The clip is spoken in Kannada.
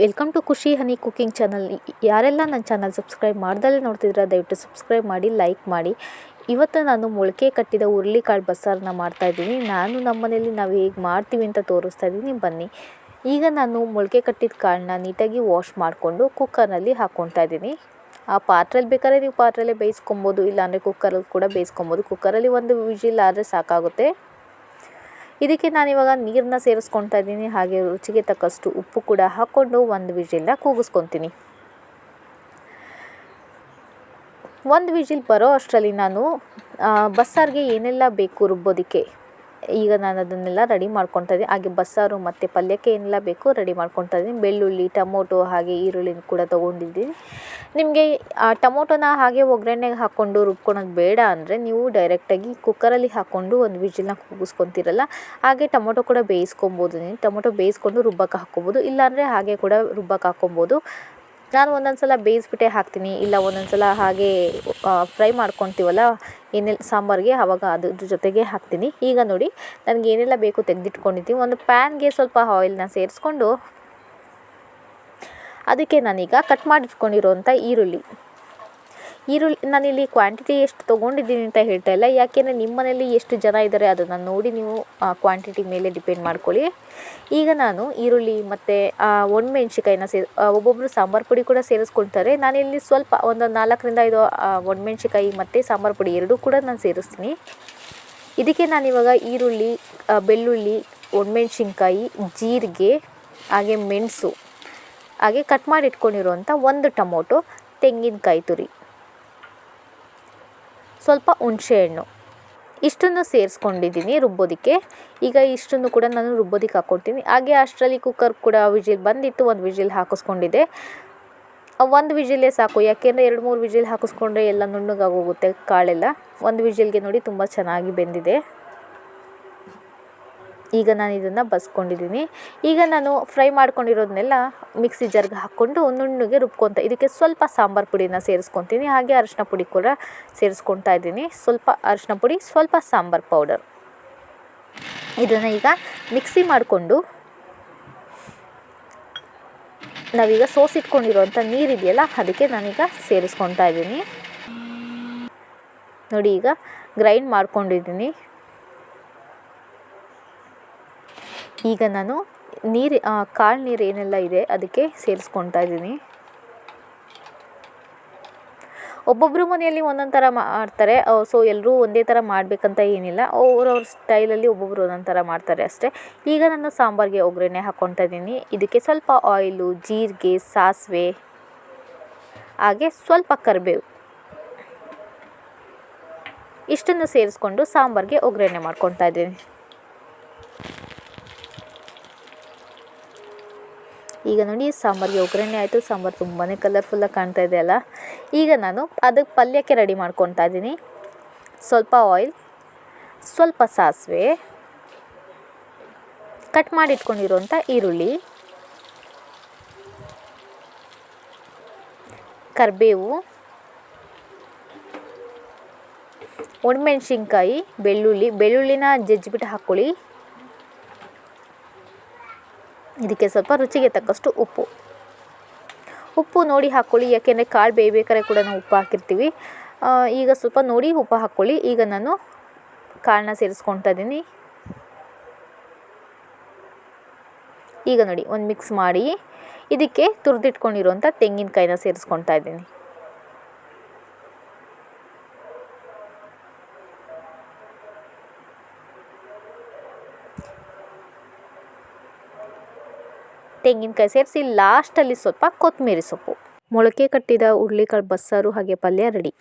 ವೆಲ್ಕಮ್ ಟು ಖುಷಿ ಹನಿ ಕುಕ್ಕಿಂಗ್ ಚಾನಲ್. ಯಾರೆಲ್ಲ ನನ್ನ ಚಾನಲ್ ಸಬ್ಸ್ಕ್ರೈಬ್ ಮಾಡ್ದಲ್ಲೇ ನೋಡ್ತಿದ್ರೆ ದಯವಿಟ್ಟು ಸಬ್ಸ್ಕ್ರೈಬ್ ಮಾಡಿ, ಲೈಕ್ ಮಾಡಿ. ಇವತ್ತು ನಾನು ಮೊಳಕೆ ಕಟ್ಟಿದ ಹುರುಳಿಕಾಳು ಬಸ್ಸಾರನ್ನ ಮಾಡ್ತಾಯಿದ್ದೀನಿ ನಾನು ನಮ್ಮನೇಲಿ ನಾವು ಹೇಗೆ ಮಾಡ್ತೀವಿ ಅಂತ ತೋರಿಸ್ತಾ ಇದ್ದೀನಿ. ಬನ್ನಿ. ಈಗ ನಾನು ಮೊಳಕೆ ಕಟ್ಟಿದ ಕಾಳನ್ನ ನೀಟಾಗಿ ವಾಶ್ ಮಾಡಿಕೊಂಡು ಕುಕ್ಕರ್ನಲ್ಲಿ ಹಾಕ್ಕೊತಾ ಇದ್ದೀನಿ. ಆ ಪಾತ್ರೆಯಲ್ಲಿ ಬೇಕಾದ್ರೆ ನೀವು ಪಾತ್ರೆಯಲ್ಲೇ ಬೇಯಿಸ್ಕೊಬೋದು, ಇಲ್ಲಾಂದರೆ ಕುಕ್ಕರಲ್ಲಿ ಕೂಡ ಬೇಯಿಸ್ಕೊಬೋದು. ಕುಕ್ಕರಲ್ಲಿ ಒಂದು ವಿಜಿಲ್ ಆದರೆ ಸಾಕಾಗುತ್ತೆ. ಇದಕ್ಕೆ ನಾನಿವಾಗ ನೀರನ್ನ ಸೇರಿಸ್ಕೊತಾ ಇದ್ದೀನಿ. ಹಾಗೆ ರುಚಿಗೆ ತಕ್ಕಷ್ಟು ಉಪ್ಪು ಕೂಡ ಹಾಕ್ಕೊಂಡು ಒಂದು ವಿಜಿಲ್ನ ಕೂಗಿಸ್ಕೊತೀನಿ. ಒಂದು ವಿಜಿಲ್ ಬರೋ ಅಷ್ಟರಲ್ಲಿ ನಾನು ಬಸ್ಸಾರಿಗೆ ಏನೆಲ್ಲ ಬೇಕು ರುಬ್ಬೋದಕ್ಕೆ? ಈಗ ನಾನು ಅದನ್ನೆಲ್ಲ ರೆಡಿ ಮಾಡ್ಕೊತಾ ಇದ್ದೀನಿ. ಹಾಗೆ ಬಸ್ಸಾರು ಮತ್ತು ಪಲ್ಯಕ್ಕೆ ಏನೆಲ್ಲ ಬೇಕು ರೆಡಿ ಮಾಡ್ಕೊತಾ ಇದ್ದೀನಿ. ಬೆಳ್ಳುಳ್ಳಿ, ಟೊಮೊಟೊ ಹಾಗೆ ಈರುಳ್ಳಿ ಕೂಡ ತೊಗೊಂಡಿದ್ದೀನಿ. ನಿಮಗೆ ಟೊಮೊಟೊನ ಹಾಗೆ ಒಗ್ಗರಣೆಗೆ ಹಾಕ್ಕೊಂಡು ರುಬ್ಕೊಳೋದು ಬೇಡ ಅಂದರೆ ನೀವು ಡೈರೆಕ್ಟಾಗಿ ಕುಕ್ಕರಲ್ಲಿ ಹಾಕ್ಕೊಂಡು ಒಂದು ವಿಜಿಲ್ನ ಕೂಗಿಸ್ಕೊತೀರಲ್ಲ ಹಾಗೆ ಟೊಮೊಟೊ ಕೂಡ ಬೇಯಿಸ್ಕೊಬೋದು ನೀವು ಟೊಮೊಟೊ ಬೇಯಿಸ್ಕೊಂಡು ರುಬ್ಬಕ್ಕೆ ಹಾಕ್ಕೊಬೋದು. ಇಲ್ಲಾಂದರೆ ಹಾಗೆ ಕೂಡ ರುಬ್ಬಕ್ಕೆ ಹಾಕ್ಕೊಬೋದು. ನಾನು ಒಂದೊಂದು ಸಲ ಬೇಯಿಸ್ಬಿಟ್ಟೆ ಹಾಕ್ತೀನಿ. ಇಲ್ಲ ಒಂದೊಂದು ಸಲ ಹಾಗೆ ಫ್ರೈ ಮಾಡ್ಕೊತೀವಲ್ಲ ಏನೆಲ್ಲ, ಸಾಂಬಾರಿಗೆ ಆವಾಗ ಅದ್ರ ಜೊತೆಗೆ ಹಾಕ್ತೀನಿ. ಈಗ ನೋಡಿ, ನನಗೆ ಏನೆಲ್ಲ ಬೇಕು ತೆಗೆದಿಟ್ಕೊಂಡಿದ್ದೀನಿ ಒಂದು ಪ್ಯಾನ್ಗೆ ಸ್ವಲ್ಪ ಆಯಿಲ್ನ ಸೇರಿಸ್ಕೊಂಡು ಅದಕ್ಕೆ ನಾನೀಗ ಕಟ್ ಮಾಡಿಟ್ಕೊಂಡಿರೋವಂಥ ಈರುಳ್ಳಿ. ಈರುಳ್ಳಿ, ನಾನಿಲ್ಲಿ ಕ್ವಾಂಟಿಟಿ ಎಷ್ಟು ತೊಗೊಂಡಿದ್ದೀನಿ ಅಂತ ಹೇಳ್ತಾ ಇಲ್ಲ. ಯಾಕೆಂದರೆ ನಿಮ್ಮ ಮನೇಲಿ ಎಷ್ಟು ಜನ ಇದ್ದಾರೆ ಅದನ್ನು ನೋಡಿ ನೀವು ಕ್ವಾಂಟಿಟಿ ಮೇಲೆ ಡಿಪೆಂಡ್ ಮಾಡ್ಕೊಳ್ಳಿ. ಈಗ ನಾನು ಈರುಳ್ಳಿ ಮತ್ತು ಒಣಮೆಣ್ಸಿಕಾಯಿನ ಸೇ ಒಬ್ಬೊಬ್ಬರು ಸಾಂಬಾರು ಪುಡಿ ಕೂಡ ಸೇರಿಸ್ಕೊಳ್ತಾರೆ. ನಾನಿಲ್ಲಿ ಸ್ವಲ್ಪ ಒಂದು ನಾಲ್ಕರಿಂದ ಐದು ಒಣಮೆಣ್ಸಿಕಾಯಿ ಮತ್ತು ಸಾಂಬಾರು ಪುಡಿ ಎರಡೂ ಕೂಡ ನಾನು ಸೇರಿಸ್ತೀನಿ. ಇದಕ್ಕೆ ನಾನಿವಾಗ ಈರುಳ್ಳಿ ಬೆಳ್ಳುಳ್ಳಿ, ಒಣಮೆಣ್ಸಿನ್ಕಾಯಿ, ಜೀರಿಗೆ, ಹಾಗೆ ಮೆಣಸು, ಹಾಗೆ ಕಟ್ ಮಾಡಿ ಇಟ್ಕೊಂಡಿರುವಂಥ ಒಂದು ಟೊಮೊಟೊ, ತೆಂಗಿನಕಾಯಿ ತುರಿ. ಸ್ವಲ್ಪ ಹುಣಸೆಹಣ್ಣು ಇಷ್ಟನ್ನು ಸೇರಿಸ್ಕೊಂಡಿದ್ದೀನಿ ರುಬ್ಬೋದಕ್ಕೆ. ಈಗ ಇಷ್ಟನ್ನು ಕೂಡ ನಾನು ರುಬ್ಬೋದಕ್ಕೆ ಹಾಕ್ಕೊಡ್ತೀನಿ ಹಾಗೆ ಅಷ್ಟರಲ್ಲಿ ಕುಕ್ಕರ್ ಕೂಡ ವಿಜಿಲ್ ಬಂದಿತ್ತು, ಒಂದು ವಿಜಿಲ್ ಹಾಕಿಸ್ಕೊಂಡಿದ್ದೆ. ಒಂದು ವಿಜಿಲೇ ಸಾಕು. ಯಾಕೆಂದರೆ ಎರಡು ಮೂರು ವಿಜಿಲ್ ಹಾಕಿಸ್ಕೊಂಡ್ರೆ ಎಲ್ಲ ನುಣ್ಣಗಾಗೋಗುತ್ತೆ ಕಾಳೆಲ್ಲ. ಒಂದು ವಿಜಿಲ್ಗೆ ನೋಡಿ ತುಂಬ ಚೆನ್ನಾಗಿ ಬೆಂದಿದೆ. ಈಗ ನಾನು ಇದನ್ನು ಬಸ್ಕೊಂಡಿದ್ದೀನಿ. ಈಗ ನಾನು ಫ್ರೈ ಮಾಡ್ಕೊಂಡಿರೋದನ್ನೆಲ್ಲ ಮಿಕ್ಸಿ ಜರ್ಗೆ ಹಾಕ್ಕೊಂಡು ನುಣ್ಣಗೆ ರುಬ್ಕೊತ, ಇದಕ್ಕೆ ಸ್ವಲ್ಪ ಸಾಂಬಾರು ಪುಡಿನ ಸೇರಿಸ್ಕೊತೀನಿ. ಹಾಗೆ ಅರಿಶಿನ ಪುಡಿ ಕೂಡ ಸೇರಿಸ್ಕೊತಾ ಇದ್ದೀನಿ. ಸ್ವಲ್ಪ ಅರಿಶಿನ ಪುಡಿ, ಸ್ವಲ್ಪ ಸಾಂಬಾರು ಪೌಡರ್. ಇದನ್ನು ಈಗ ಮಿಕ್ಸಿ ಮಾಡಿಕೊಂಡು ನಾವೀಗ ಸೋಸಿಟ್ಕೊಂಡಿರೋಂಥ ನೀರಿದೆಯಲ್ಲ, ಅದಕ್ಕೆ ನಾನೀಗ ಸೇರಿಸ್ಕೊತಾ ಇದ್ದೀನಿ. ನೋಡಿ ಈಗ ಗ್ರೈಂಡ್ ಮಾಡ್ಕೊಂಡಿದ್ದೀನಿ. ಈಗ ನಾನು ನೀರು ಕಾಳು ನೀರು ಏನೆಲ್ಲ ಇದೆ ಅದಕ್ಕೆ ಸೇರಿಸ್ಕೊಳ್ತಾ ಇದ್ದೀನಿ. ಒಬ್ಬೊಬ್ಬರು ಮನೆಯಲ್ಲಿ ಒಂದೊಂದು ಥರ ಮಾಡ್ತಾರೆ. ಸೊ ಎಲ್ಲರೂ ಒಂದೇ ಥರ ಮಾಡಬೇಕಂತ ಏನಿಲ್ಲ. ಅವ್ರವ್ರ ಸ್ಟೈಲಲ್ಲಿ ಒಬ್ಬೊಬ್ಬರು ಒಂದೊಂದು ಥರ ಮಾಡ್ತಾರೆ ಅಷ್ಟೇ. ಈಗ ನಾನು ಸಾಂಬಾರಿಗೆ ಒಗ್ಗರಣೆ ಹಾಕ್ಕೊತಾ ಇದ್ದೀನಿ. ಇದಕ್ಕೆ ಸ್ವಲ್ಪ ಆಯಿಲು, ಜೀರಿಗೆ, ಸಾಸಿವೆ, ಹಾಗೆ ಸ್ವಲ್ಪ ಕರಿಬೇವು. ಇಷ್ಟನ್ನು ಸೇರಿಸ್ಕೊಂಡು ಸಾಂಬಾರಿಗೆ ಒಗ್ಗರಣೆ ಮಾಡ್ಕೊತಾ ಇದ್ದೀನಿ. ಈಗ ನೋಡಿ ಸಾಂಬಾರಿಗೆ ಒಗ್ಗರಣೆ ಆಯಿತು. ಸಾಂಬಾರು ತುಂಬಾ ಕಲರ್ಫುಲ್ಲಾಗಿ ಕಾಣ್ತಾ ಇದೆ ಅಲ್ಲ? ಈಗ ನಾನು ಅದಕ್ಕೆ ಪಲ್ಯಕ್ಕೆ ರೆಡಿ ಮಾಡ್ಕೊತಾ ಇದ್ದೀನಿ. ಸ್ವಲ್ಪ ಆಯಿಲ್ ಸ್ವಲ್ಪ ಸಾಸಿವೆ ಕಟ್ ಮಾಡಿ ಇಟ್ಕೊಂಡಿರುವಂಥ ಈರುಳ್ಳಿ, ಕರಿಬೇವು, ಒಣಮೆಣ್ಸಿನ್ಕಾಯಿ, ಬೆಳ್ಳುಳ್ಳಿ, ಬೆಳ್ಳುಳ್ಳಿನ ಜಜ್ಜಿಬಿಟ್ಟು ಹಾಕ್ಕೊಳ್ಳಿ. ಇದಕ್ಕೆ ಸ್ವಲ್ಪ ರುಚಿಗೆ ತಕ್ಕಷ್ಟು ಉಪ್ಪು. ಉಪ್ಪು ನೋಡಿ ಹಾಕ್ಕೊಳ್ಳಿ ಯಾಕೆಂದರೆ ಕಾಳು ಬೇಯಬೇಕಾದ್ರೆ ಕೂಡ ನಾವು ಉಪ್ಪು ಹಾಕಿರ್ತೀವಿ. ಈಗ ಸ್ವಲ್ಪ ನೋಡಿ ಉಪ್ಪು ಹಾಕ್ಕೊಳ್ಳಿ ಈಗ ನಾನು ಕಾಳನ್ನ ಸೇರಿಸ್ಕೊಳ್ತಾ ಇದ್ದೀನಿ. ಈಗ ನೋಡಿ, ಒಂದು ಮಿಕ್ಸ್ ಮಾಡಿ. ಇದಕ್ಕೆ ತುರಿದಿಟ್ಕೊಂಡಿರುವಂಥ ತೆಂಗಿನಕಾಯಿನ ಸೇರಿಸ್ಕೊಳ್ತಾ ಇದ್ದೀನಿ. ತೆಂಗಿನಕಾಯಿ ಸೇರಿಸಿ ಲಾಸ್ಟಲ್ಲಿ ಸ್ವಲ್ಪ ಕೊತ್ತಂಬರಿ ಸೊಪ್ಪು. ಮೊಳಕೆ ಕಟ್ಟಿದ ಹುರುಳಿಕಾಳು ಬಸ್ಸಾರು ಹಾಗೆ ಪಲ್ಯ ರೆಡಿ